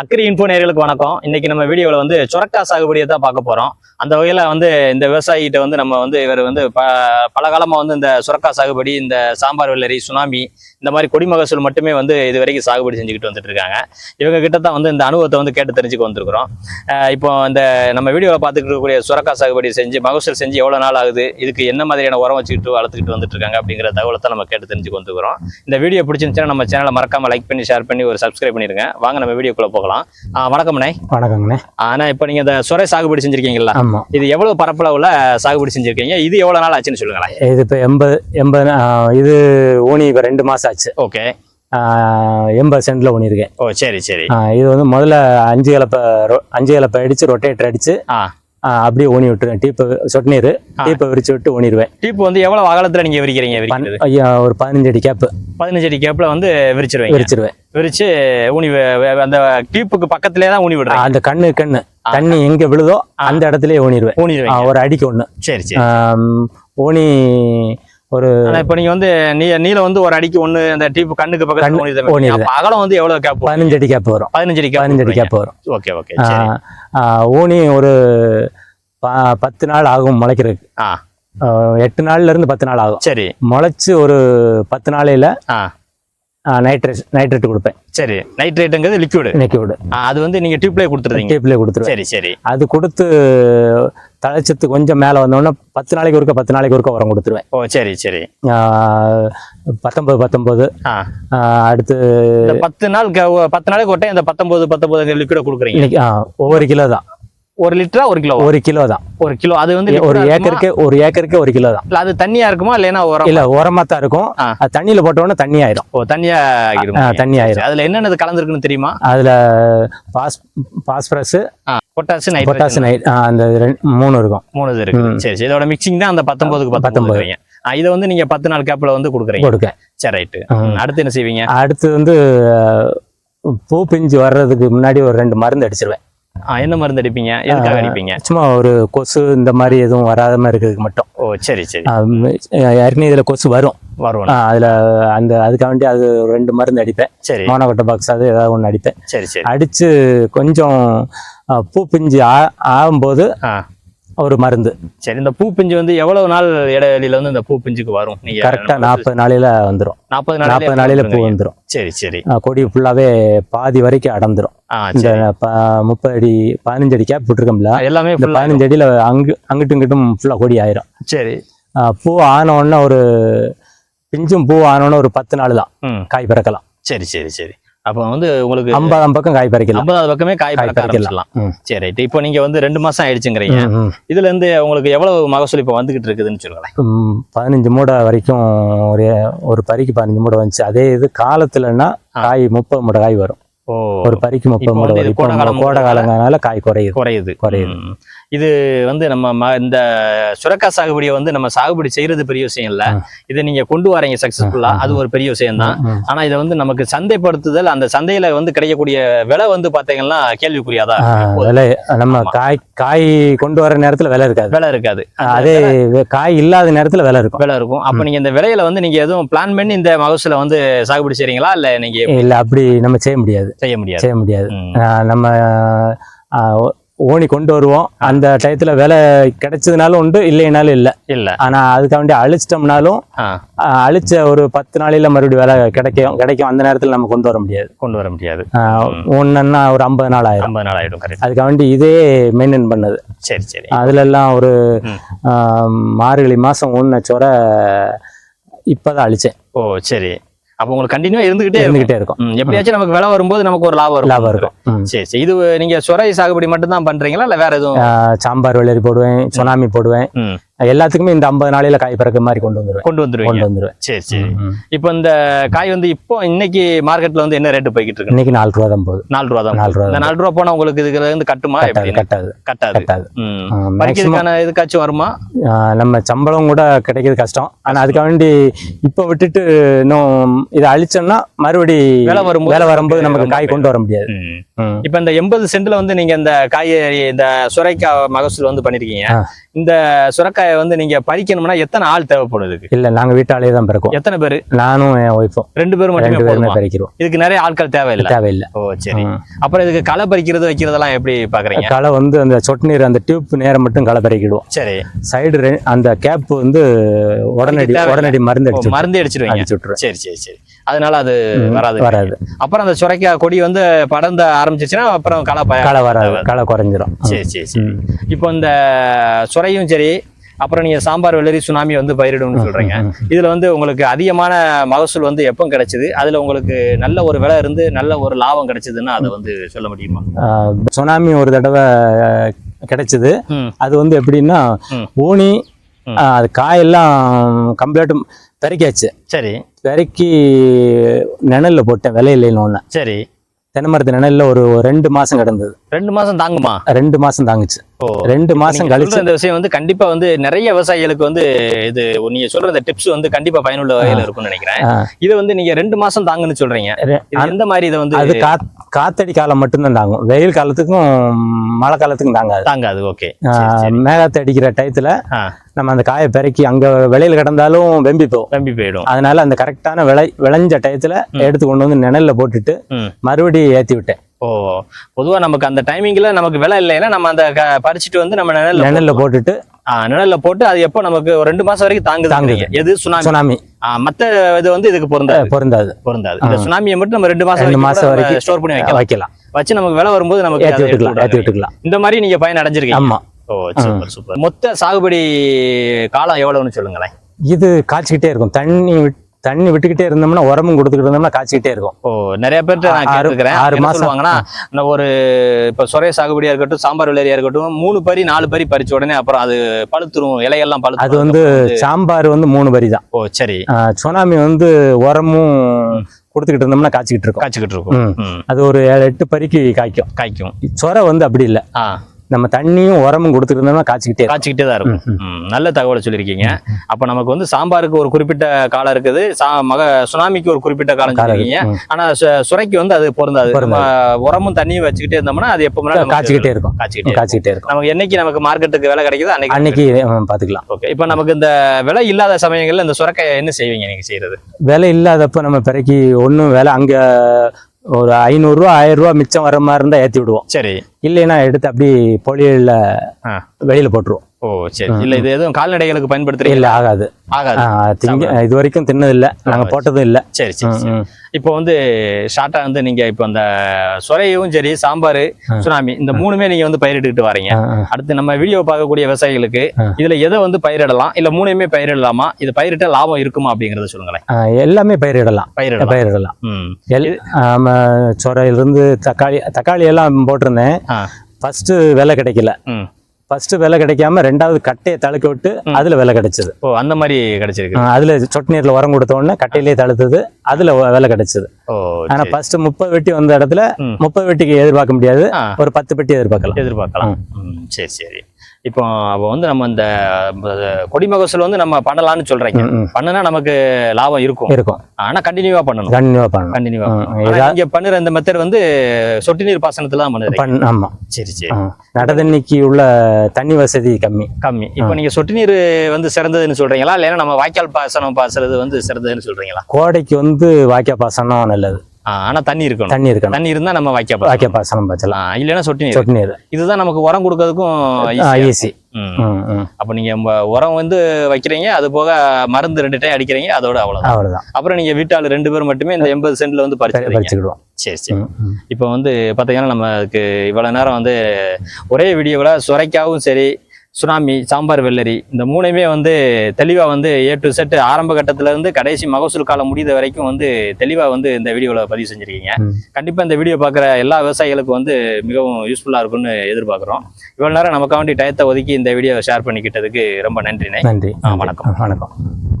Agri இன்ஃபோனியர்களுக்கு வணக்கம். இன்னைக்கு நம்ம வீடியோவில் வந்து சுரக்கா சாகுபடியை தான் பார்க்க போகிறோம் அந்த வகையில் வந்து இந்த விவசாயிகிட்ட வந்து நம்ம வந்து இவர் வந்து ப பல காலமாக வந்து இந்த சுரக்கா சாகுபடி இந்த சாம்பார் வெள்ளரி சுனாமி இந்த மாதிரி கொடி மகசூல் மட்டுமே வந்து இது வரைக்கும் சாகுபடி செஞ்சுக்கிட்டு வந்துட்டு இருக்காங்க. இவங்க கிட்ட தான் வந்து இந்த அனுபவத்தை வந்து கேட்டு தெரிஞ்சுக்க வந்திருக்கிறோம். இப்போ இந்த நம்ம வீடியோவில் பார்த்துக்கிட்டு இருக்கக்கூடிய சுரக்கா சாகுபடி செஞ்சு மகசூல் செஞ்சு எவ்வளோ நாள் ஆகுது இதுக்கு என்ன மாதிரியான உரம் வச்சுக்கிட்டு வளர்த்துக்கிட்டு வந்துட்டு இருக்காங்க அப்படிங்கிற தகவலை தான் நம்ம கேட்டு தெரிஞ்சுக்க வந்துருக்கிறோம். இந்த வீடியோ பிடிச்சிருந்துச்சுன்னா நம்ம சேனலை மறக்காம லைக் பண்ணி ஷேர் பண்ணி ஒரு சப்ஸ்கிரைப் பண்ணிடுங்க. வாங்க நம்ம வீடியோக்குள்ளே போகலாம். ஆ, வணக்கம்ண்ணே வணக்கங்கண்ணே. ஆனா இப்போ நீங்க இந்த சுரை சாகுபடி செஞ்சிருக்கீங்களா ஆமாம் இது எவ்வளவு பரப்பளவுல சாகுபடி செஞ்சிருக்கீங்க? இது எவ்வளவு நாள் ஆச்சுன்னு சொல்லுங்களேன். இது இப்போ எண்பது எண்பது இது ஊனி இப்போ ரெண்டு மாதம் ஆச்சு. ஓகே. எண்பது சென்டில் ஊனியிருக்கேன் ஓ சரி சரி. இது வந்து முதல்ல அஞ்சு கலப்பை ரொ- அஞ்சு கலப்பை அடித்து ரொட்டேட்டர் ஆ. அப்படியே ஊனி விட்டுருவேன். டீப்பை சொட்டு நீர். டீப்பை விரிச்சு விட்டு ஊனிடுவேன். டீப்பு வந்து எவ்வளவு அகலத்துல நீங்க விரிக்கிறீங்க ஐயா ஒரு பதினஞ்சு அடி கேப்பு. பதினஞ்சு அடி கேப்ல வந்து விரிச்சிருவீங்க. விரிச்சிருவேன். விரிச்சு ஊனி அந்த டீப்புக்கு பக்கத்திலே தான் ஊனி விடுறீங்க. அந்த கண்ணு கண்ணு. தண்ணி எங்கே விழுதோ அந்த இடத்துலயே ஊனிடுவேன். ஊனிடுவீங்க. ஒரு அடிக்கு ஒன்று சரி சரி. ஊனி ஒரு இப்போ நீங்க வந்து நீ நீளம் வந்து ஒரு அடிக்கு ஒண்ணு அந்த டீப்பு கண்ணுக்கு பக்கத்துல அகலம் வந்து எவ்வளவு கேப் பதினஞ்சு அடி கேப்பு வரும். பதினஞ்சு அடி பதினஞ்சு அடி கேப் வரும். ஓகே ஓகே ஊனி ஒரு பத்து நாள் ஆகும் முளைக்கிறதுக்கு. எட்டு நாள்ல இருந்து பத்து நாள் ஆகும். சரி. முளைச்சு ஒரு பத்து நாளையில நைட்ரேட் நைட்ரேட் கொடுப்பேன். சரி நைட்ரேட்டுங்கிறது லிக்விடு இன்னைக்கு விடு அது வந்து நீங்க டியூப்லேயே கொடுத்துருந்தீங்க டேப்லேயே கொடுத்துருவேன். சரி சரி. அது கொடுத்து தழைச்சத்து கொஞ்சம் மேலே வந்தோடனே பத்து நாளைக்கு ஒருக்க பத்து நாளைக்கு ஒருக்க உரம் கொடுத்துருவேன். ஓ சரி சரி. ஆ ஆஹ் அடுத்து பத்து நாள் பத்து நாளைக்கு ஒட்டே இந்த பத்தொன்பது பத்தொன்பது லிக்விட கொடுக்குறீங்க. ஒவ்வொரு கிலோ தான் ஒரு லிட்டரா ஒரு கிலோ ஒரு கிலோ தான். ஒரு கிலோ. அது வந்து ஒரு? ஏக்கருக்கு ஒரு ஏக்கருக்கு ஒரு கிலோ தான். இல்ல அது தண்ணியா இருக்குமா? இல்லைன்னா உரம் இல்ல உரமா தான் இருக்கும். அது தண்ணியில போட்ட உடனே தண்ணி ஆயிரும். ஓ தண்ணியா ஆகிரும்? ஆ, தண்ணி ஆயிரும். அதுல என்னென்னது கலந்துருக்குன்னு தெரியுமா? அதுல பாஸ் பாஸ்பரஸ் பொட்டாசு பொட்டாசு நைட்ரேட் நைட் அந்த ரெண்டு மூணு இருக்கும். மூணு இது இருக்கு. சரி சரி. இதோட மிக்சிங் தான் அந்த பத்தொன்பதுக்கு பத்தொன்பது இதை வந்து நீங்க பத்து நாள் கேப்ல வந்து கொடுக்குறீங்க. கொடுக்க சரி ரைட்டு. அடுத்து என்ன செய்வீங்க? அடுத்து வந்து பூ பிஞ்சு வர்றதுக்கு முன்னாடி ஒரு ரெண்டு மருந்து அடிச்சிருவேன். என்ன மருந்து அடிப்பீங்க? எதுக்காக அடிப்பீங்க? சும்மா ஒரு கொசு இந்த மாதிரி எதுவும் வராத மாதிரி இருக்கிறதுக்கு மட்டும். ஓ சரி சரி. ஏற்கனவே இதுல கொசு வரும். வருவோம் அஹ், அதுல அந்த அதுக்காக வேண்டி அது ரெண்டு மருந்து அடிப்பேன். சரி. மோனோகொட்டை பாக்ஸ் அது ஏதாவது ஒன்று அடிப்பேன். சரி சரி. அடிச்சு கொஞ்சம் பூ பிஞ்சு ஆ- ஆகும்போது ஒரு மருந்து. சரி இந்த பூ பிஞ்சு வந்து எவ்வளவு நாள் இடைவெளியில வந்து இந்த பூ பிஞ்சுக்கு வரும்? நீங்க கரெக்டா நாற்பது நாளையில வந்துடும் நாற்பது நாற்பது நாளையில பூ வந்துடும் சரி சரி. கொடி ஃபுல்லாவே பாதி வரைக்கும் அடர்ந்துரும். ஆ இந்த முப்பது அடி பதினஞ்சு அடி கேப் விட்டுருக்கோம்ல. எல்லாமே இந்த பதினஞ்சு அடியில அங்கு அங்கிட்டும் இங்கிட்டும் ஃபுல்லா கொடி ஆயிரும். சரி. பூ ஆன உடனே ஒரு பிஞ்சும் பூ ஆன உடனே ஒரு பத்து நாள் தான் காய் பிறக்கலாம். சரி சரி சரி. அப்போ வந்து உங்களுக்கு ஐம்பதாம் பக்கம் காய் பறிக்கலாம். ஐம்பதாவது பக்கமே காய் பறக்க. ஆரம்பிச்சிடலாம். சரி ரைட் இப்போ நீங்க வந்து ரெண்டு மாசம் ஆயிடுச்சுங்கிறீங்க. இதுல இருந்து உங்களுக்கு எவ்வளவு மகசூல் இப்போ வந்துகிட்டு இருக்குதுன்னு சொல்லுங்களேன். பதினஞ்சு மூடை வரைக்கும் ஒரு ஒரு பறிக்கு பதினஞ்சு மூடை வந்துச்சு. அதே இது காலத்துலன்னா. காய் முப்பது மூடை காய் வரும். ஒரு பறிக்கு முப்பது மூடை கோடை காலங்கனால காய் குறையுது. குறையுது. குறையுது. இது வந்து நம்ம இந்த சுரக்கா சாகுபடியை வந்து நம்ம சாகுபடி செய்யறது பெரிய விஷயம் இல்ல. இதை நீங்க கொண்டு வரீங்க சக்சஸ்ஃபுல்லா அது ஒரு பெரிய விஷயம் தான். ஆனா இதை வந்து நமக்கு சந்தைப்படுத்துதல் அந்த சந்தையில வந்து கிடைக்கக்கூடிய விலை வந்து பாத்தீங்கன்னா கேள்விக்குரியாதான் ஆ, விலை நம்ம. காய் காய் கொண்டு வர நேரத்துல விலை இருக்காது. விலை இருக்காது. அதே காய் இல்லாத நேரத்துல விலை இருக்கும். விலை இருக்கும். அப்ப நீங்க இந்த விலையில வந்து நீங்க எதுவும் பிளான் பண்ணி இந்த மகசூலை வந்து சாகுபடி செய்றீங்களா? இல்ல நீங்க இல்ல அப்படி நம்ம செய்ய முடியாது. செய்ய முடியாது. செய்ய முடியாது. நம்ம ஆ, ஓ- ஓணி கொண்டு வருவோம். அந்த டயத்துல விலை கிடைச்சதுனாலும் உண்டு இல்லைனாலும் இல்லை. இல்ல. ஆனா அதுக்காக வேண்டி அழிச்சிட்டோம்னாலும் அழிச்ச ஒரு பத்து நாளையில மறுபடியும் விலை கிடைக்கும் கிடைக்கும் அந்த நேரத்துல நம்ம கொண்டு வர முடியாது. கொண்டு வர முடியாது. ஒன்றுன்னா ஒரு ஐம்பது நாள் ஆயிரும். ஐம்பது நாள் ஆயிடும் அதுக்காக வேண்டி இதே மெயின்டைன் பண்ணது. சரி சரி. அதுல எல்லாம் ஒரு மார்கழி மாசம் ஊன்ன சோற இப்பதான் அழிச்சேன். ஓ சரி. அப்ப உங்களுக்கு கண்டினியூ இருந்துகிட்டே இருந்துகிட்டே இருக்கும். எப்படியாச்சும் நமக்கு விலை வரும்போது நமக்கு ஒரு லாபம் லாபம் இருக்கும். சரி சரி. இது நீங்க சுரை சாகுபடி மட்டும் தான் பண்றீங்களா? இல்ல வேற எதுவும்? சாம்பார் வெள்ளரி போடுவேன் சுனாமி போடுவேன். எல்லாத்துக்குமே இந்த ஐம்பது நாளையில காய் பிறக்க மாதிரி கொண்டு வந்துருவேன். கொண்டு வந்துருவீங்க. கொண்டு வந்துருவேன். சரி சரி. இப்போ இந்த காய் வந்து இப்போ இன்னைக்கு மார்க்கெட்ல வந்து என்ன ரேட்டு போய்கிட்டு இருக்கு? இன்னைக்கு நாலு ரூபா தான் போகுது. நாலு ரூபா தான் நாலு ரூபா நாலு ரூபா போனா உங்களுக்கு இதுல இருந்து கட்டுமா? கட்டாது கட்டாது. கட்டாது. பறிக்கிறதுக்கான இதுக்காச்சும் வருமா? நம்ம சம்பளம் கூட கிடைக்கிறது கஷ்டம். ஆனா அதுக்காக வேண்டி இப்ப விட்டுட்டு இன்னும் இதை அழிச்சோம்னா மறுபடி விலை வரும்போது வேலை வரும்போது நமக்கு காய் கொண்டு வர முடியாது. இப்ப இந்த எண்பது சென்ட்ல வந்து நீங்க இந்த காய்கறி இந்த சுரைக்காய் மகசூல் வந்து பண்ணிருக்கீங்க. இந்த சுரைக்காயை வந்து நீங்க பறிக்கணும்னா எத்தனை ஆள் தேவைப்படுது? இல்ல நாங்க வீட்டாலே தான் பிறக்கும் எத்தனை பேர்? நானும் என் ஒய்ஃபும் ரெண்டு பேர் மட்டுமே ரெண்டு பேருமே பறிக்கிறோம் இதுக்கு நிறைய ஆட்கள் தேவையில்லை? தேவையில்லை. ஓ சரி. அப்புறம் இதுக்கு களை பறிக்கிறது வைக்கிறதெல்லாம் எப்படி பாக்குறீங்க? களை வந்து அந்த சொட்டு நீர் அந்த டியூப் நேரம் மட்டும் களை பறிக்கிடுவோம். சரி. சைடு அந்த கேப் வந்து உடனடி. உடனடி மருந்து அடிச்சு மருந்து அடிச்சிருவீங்க? அடிச்சு விட்டுருவேன். சரி சரி சரி. அதனால அது வராது. வராது. அப்புறம் அந்த சுரைக்காய் கொடி வந்து படர்ந்த ஆரம்பிச்சிச்சுன்னா அப்புறம் களை களை வராது. களை குறைஞ்சிரும். சரி சரி சரி. இப்போ இந்த சுரையும் சரி அப்புறம் நீங்க சாம்பார் வெள்ளரி சுனாமி வந்து பயிரிடும்னு சொல்றீங்க. இதுல வந்து உங்களுக்கு அதிகமான மகசூல் வந்து எப்போ கிடைச்சது? அதுல உங்களுக்கு நல்ல ஒரு விலை இருந்து நல்ல ஒரு லாபம் கிடைச்சதுன்னா அதை வந்து சொல்ல முடியுமா? சுனாமி ஒரு தடவை கிடைச்சது. அது வந்து எப்படின்னா. ஊனி அது காயெல்லாம் கம்ப்ளீட்டும் பெருக்கியாச்சு. சரி. பெருக்கி நிழல்ல போட்டேன் விலையில்லைன்னு ஒன்று சரி. தென்னை மரத்து நிழல்ல ஒரு ரெண்டு மாசம் கிடந்தது. ரெண்டு மாசம் தாங்குமா? ரெண்டு மாசம் தாங்குச்சு. ரெண்டு மாசம் கழிச்சு இந்த விஷயம் வந்து கண்டிப்பா வந்து நிறைய விவசாயிகளுக்கு வந்து இது நீங்க சொல்ற இந்த டிப்ஸ் வந்து கண்டிப்பா பயனுள்ள வகையில இருக்கும்னு நினைக்கிறேன். இது வந்து நீங்க ரெண்டு மாசம் தாங்குன்னு சொல்றீங்க. எந்த மாதிரி இதை வந்து அது காத் காத்தடி காலம் மட்டும்தான் தாங்கும். வெயில் காலத்துக்கும் மழை காலத்துக்கும் தாங்காது. தாங்காது ஓகே. மேகத்தை அடிக்கிற டயத்துல. நம்ம அந்த காயை பெருக்கி அங்க வெளியில கிடந்தாலும் வெம்பி போகும். நம்பி போயிடும். அதனால அந்த கரெக்டான விளை விளைஞ்ச டயத்துல எடுத்து கொண்டு வந்து நிழல்ல போட்டுட்டு. மறுபடியும் ஏத்தி விட்டேன். ஓ பொதுவா நமக்கு அந்த டைமிங்ல நமக்கு விலை இல்லைன்னா நம்ம அந்த பறிச்சுட்டு வந்து நம்ம நிழல்ல நிழல்ல போட்டுட்டு. நிழல்ல போட்டு அது எப்போ நமக்கு ஒரு ரெண்டு மாசம் வரைக்கும் தாங்குது தாங்குது. எது? சுனாமி. சுனாமி. மத்த இது வந்து இதுக்கு பொருந்தாது. பொருந்தாது. பொருந்தாது. இந்த சுனாமியை மட்டும் நம்ம ரெண்டு மாசம் ரெண்டு மாசம் வரைக்கும் ஸ்டோர் பண்ணி வைக்கலாம். வைக்கலாம். வச்சு நமக்கு விலை வரும்போது நமக்கு எடுத்து விட்டுக்கலாம் விட்டுறலாம். விட்டுக்கலாம். இந்த மாதிரி நீங்க பயன் அடைஞ்சிருக்கீங்க ஆமா. Oh super super. மொத்த சாகுபடி காலம் எவ்வளவுன்னு சொல்லுங்களேன். இது காய்ச்சிக்கிட்டே இருக்கும். தண்ணி விட்- தண்ணி விட்டுக்கிட்டே இருந்தோம்னா உரமும் கொடுத்துக்கிட்டு இருந்தோம்னா காய்ச்சிக்கிட்டே இருக்கும். ஓ நிறைய பேர்ட்ட நான் கேட்டுக்கிறேன். ஆறு மாசம். சொல்லுவாங்கன்னா இந்த ஒரு இப்ப சொரைய சாகுபடியா இருக்கட்டும் சாம்பார் வெள்ளரியா இருக்கட்டும் மூணு பரி நாலு பரி பறிச்ச உடனே அப்புறம் அது பழுத்துரும் இலையெல்லாம் பழுத்து அது வந்து சாம்பார் வந்து மூணு வரி தான். ஓ சரி. சுனாமி வந்து உரமும் கொடுத்துக்கிட்டு இருந்தோம்னா காய்ச்சிக்கிட்டு இருக்கும். காய்ச்சிக்கிட்டு இருக்கும். அது ஒரு ஏழு எட்டு பறிக்கு காய்க்கும். காய்க்கும். சொரை வந்து அப்படி இல்லை. நம்ம தண்ணியும் உரமும் கொடுத்துட்டு இருந்தோம்னா காய்ச்சிக்கிட்டே. காய்ச்சிக்கிட்டே தான் இருக்கும். நல்ல தகவலை சொல்லியிருக்கீங்க. அப்ப நமக்கு வந்து சாம்பாருக்கு ஒரு குறிப்பிட்ட காலம் இருக்குது. சா- மக சுனாமிக்கு ஒரு குறிப்பிட்ட காலம் சொல்லியிருக்கீங்க. இருக்கு. ம். ஆனா சு- சுரைக்கு வந்து அது பொருந்தாது. உரமும் தண்ணியும் வச்சுக்கிட்டே இருந்தோம்னா அது எப்போ காய்ச்சிக்கிட்டே இருக்கும். காய்ச்சிக்கிட்டே. காய்ச்சிக்கிட்டே இருக்கும். நமக்கு என்னைக்கு நமக்கு மார்க்கெட்டுக்கு விலை கிடைக்குதோ அன்னைக்கு அன்னைக்கு ஹம், பாத்துக்கலாம். ஓகே. இப்போ நமக்கு இந்த விலை இல்லாத சமயங்கள்ல இந்த சுரக்காயை என்ன செய்வீங்க நீங்க செய்யறது? விலை இல்லாதப்ப நம்ம பிறக்கி ஒன்றும் விலை அங்க ஒரு ஐநூறுரூவா ஆயிரம் ரூபா மிச்சம் வர மாதிரி இருந்தா ஏத்தி விடுவோம். சரி. இல்லைன்னா எடுத்து அப்படி பொழியல்ல ஆ. வெளியில போட்டுருவோம். ஓ சரி. இல்ல இது எதுவும் கால்நடைகளுக்கு பயன்படுத்துறீங்க இல்ல ஆகாது. ஆகாது. இது வரைக்கும் தின்னது இல்ல நாங்க போட்டதும் இல்ல. சரி சரி. இப்போ வந்து ஷார்ட்டா வந்து நீங்க இப்போ அந்த சொரையும் சரி சாம்பார் சுனாமி இந்த மூணுமே நீங்க வந்து பயிரிட்டுக்கிட்டு வரீங்க. அடுத்து நம்ம வீடியோ பார்க்கக்கூடிய விவசாயிகளுக்கு. இதுல எதை வந்து பயிரிடலாம்? இல்ல மூணுமே பயிரிடலாமா? இது பயிரிட்ட லாபம் இருக்குமா அப்படிங்கறத சொல்லுங்களேன். எல்லாமே பயிரிடலாம். பயிரிடலாம். பயிரிடலாம். சொரையிலிருந்து தக்காளி தக்காளி எல்லாம் போட்டிருந்தேன். ஃபர்ஸ்ட் விலை கிடைக்கல. ஃபர்ஸ்ட் விலை கிடைக்காம ரெண்டாவது கட்டையை தழுக்க விட்டு அதுல விலை கிடைச்சது. ஓ அந்த மாதிரி கிடைச்சிருக்கு. அதுல சொட்டு நீர்ல உரம் கொடுத்த உடனே கட்டையிலேயே தழுத்தது அதுல விலை கிடைச்சது. ஆனா. ஃபர்ஸ்ட் முப்பது வெட்டி வந்த இடத்துல. முப்பது வெட்டிக்கு எதிர்பார்க்க முடியாது. ஒரு பத்து பெட்டி எதிர்பார்க்கலாம். எதிர்பார்க்கலாம். சரி சரி. இப்போ அப்போ வந்து நம்ம இந்த அஹ், கொடி மகசூல் வந்து நம்ம பண்ணலாம்னு சொல்றீங்க. பண்ணுனா நமக்கு லாபம் இருக்கும். இருக்கும். ஆனா கண்டினியூவா பண்ணணும். கண்டினியூவா பண்ணணும். கண்டினியூவா நீங்க பண்ணுற இந்த மெத்தட் வந்து சொட்டு நீர் பாசனத்துல தான் பண்ணுறீங்க. பண்ண ஆமா. சரி சரி. நடதண்ணிக்கு உள்ள தண்ணி வசதி கம்மி. கம்மி. இப்போ நீங்க சொட்டு நீர் வந்து சிறந்ததுன்னு சொல்றீங்களா? இல்லைன்னா நம்ம வாய்க்கால் பாசனம் பாசுறது வந்து சிறந்ததுன்னு சொல்றீங்களா? கோடைக்கு வந்து வாய்க்கா பாசனம் நல்லது. ஆனா தண்ணி இருக்கணும். தண்ணி இருக்கணும். தண்ணி இருந்தா நம்ம வாய்க்கா பாசனம் வாய்க்கா பாசனம் பாய்ச்சலாம் ஆ, இல்லைன்னா சொட்டு நீர் சொட்டு நீர் இதுதான் நமக்கு உரம் கொடுக்கறதுக்கும். ஈஸி. அப்போ நீங்க உரம் வந்து வைக்கிறீங்க அது போக மருந்து ரெண்டு டைம் அடிக்கிறீங்க அதோட அவ்வளவுதான். அவ்வளவுதான். அப்புறம் நீங்க வீட்டாளு ரெண்டு பேர் மட்டுமே இந்த எண்பது சென்ட்ல வந்து பறிச்சுக்கிடுவோம். சரி சரி. இப்போ வந்து பார்த்தீங்கன்னா நம்ம அதுக்கு இவ்வளவு நேரம் வந்து ஒரே வீடியோவில் சுரைக்காவும் சரி சுனாமி சாம்பார் வெள்ளரி இந்த மூணுமே வந்து தெளிவாக வந்து ஏ டு செட் ஆரம்ப கட்டத்துல இருந்து கடைசி மகசூல் காலம் முடிந்த வரைக்கும் வந்து தெளிவாக வந்து இந்த வீடியோவில் பதிவு செஞ்சிருக்கீங்க. கண்டிப்பாக இந்த வீடியோ பார்க்குற எல்லா விவசாயிகளுக்கும் வந்து மிகவும் யூஸ்ஃபுல்லாக இருக்கும்னு எதிர்பார்க்குறோம். இவ்வளோ நேரம் நமக்காண்டி டயத்தை ஒதுக்கி இந்த வீடியோவை ஷேர் பண்ணிக்கிட்டதுக்கு ரொம்ப நன்றிண்ணே. நன்றி. வணக்கம். வணக்கம்.